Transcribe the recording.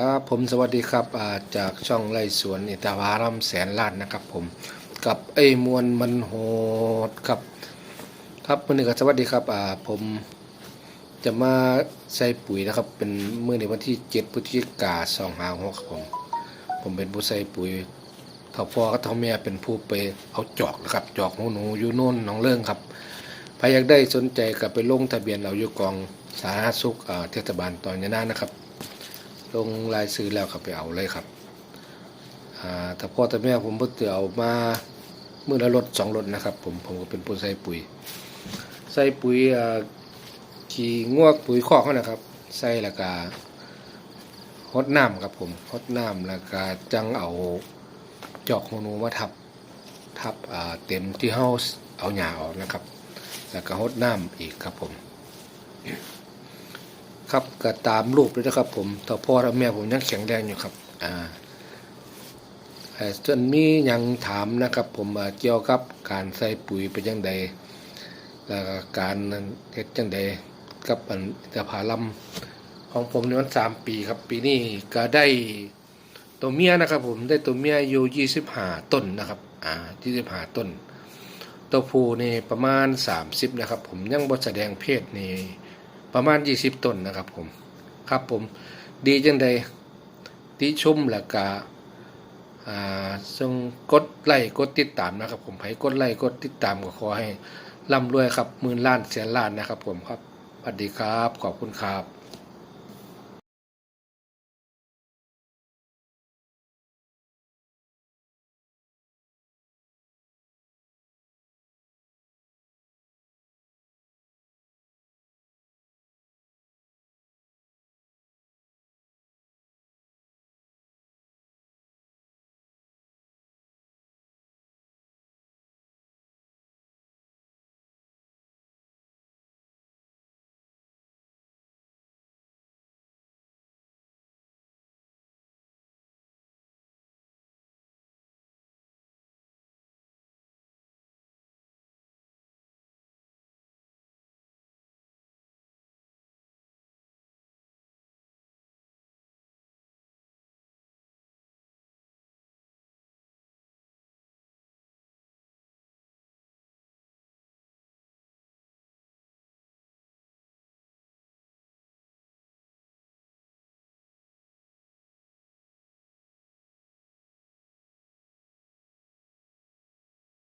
ครับผมสวัสดีครับาจากช่องไร่สวนอิตาวารัมแสนลานนะครับ ผมกับไอ้มวลมันโหดครับ ครับมื่อนี้ก็สวัสดีครับผมจะมาใส่ปุ๋ยนะครับ เป็นเมื่อในวันที่7พฤศจิกาสองหาหกครับผม ผมเป็นผู้ใส่ปุ๋ยท่าพ่อกับท่าแม่เป็นผู้ไปเอาจอกนะครับจอกหูหนูอยู่โน่นหนองเรื่องครับใครอยากได้สนใจก็ไปลงทะเบียนเราอยู่กองสาธารณสุขเทศบาลตอนยานานะครับ ลงรายซื้อแล้วครับไปเอาเลยครับแต่พ่อแต่แม่ผมเพิ่งจะเอามาเมื่อละรถสองรถนะครับผมผมก็เป็นผู้ใส่ปุ๋ย ใส่ปุ๋ยขี่งวกปุ๋ยคอกเขานะครับ ใส่ล้วก็ฮดน้ำครับผมฮดน้ำล้วก็จังเอาจอกหูหนูมาทับทับเต็มที่เฮาเอาหญ้าออกนะครับ แล้วก็ฮดน้ำอีกครับผม ครับก็ตามรูปเลยนะครับ ผมแต่พ่อและแม่ผมยังแข็งแรงอยู่ครับ อ่าเอ่ส่วนมียังถามนะครับ ผมเกี่ยวกับการใส่ปุ๋ยเป็นยังไงแล้วก็การเฮ็ดจังใดกับอันจะพาลำของผมในวันสามปีครับ ปีนี้ก็ได้ตัวเมียนะครับ ผมได้ตัวเมียอยู่ยี่สิบห้าต้นนะครับ อ่ายี่สิบห้าต้น ตัวผู้นี่ประมาณสามสิบนะครับ ผมยังบ่แสดงเพศนี่ ประมาณ 20 ต้นนะครับผม ครับผม ดีจังใดที่ชมและก็อ่าส่งกดไลค์กดติดตามนะครับ ผมให้กดไลค์กดติดตามก็ขอให้ร่ำรวยครับหมื่นล้านแสนล้านนะครับ ผมครับสวัสดีครับ ขอบคุณครับ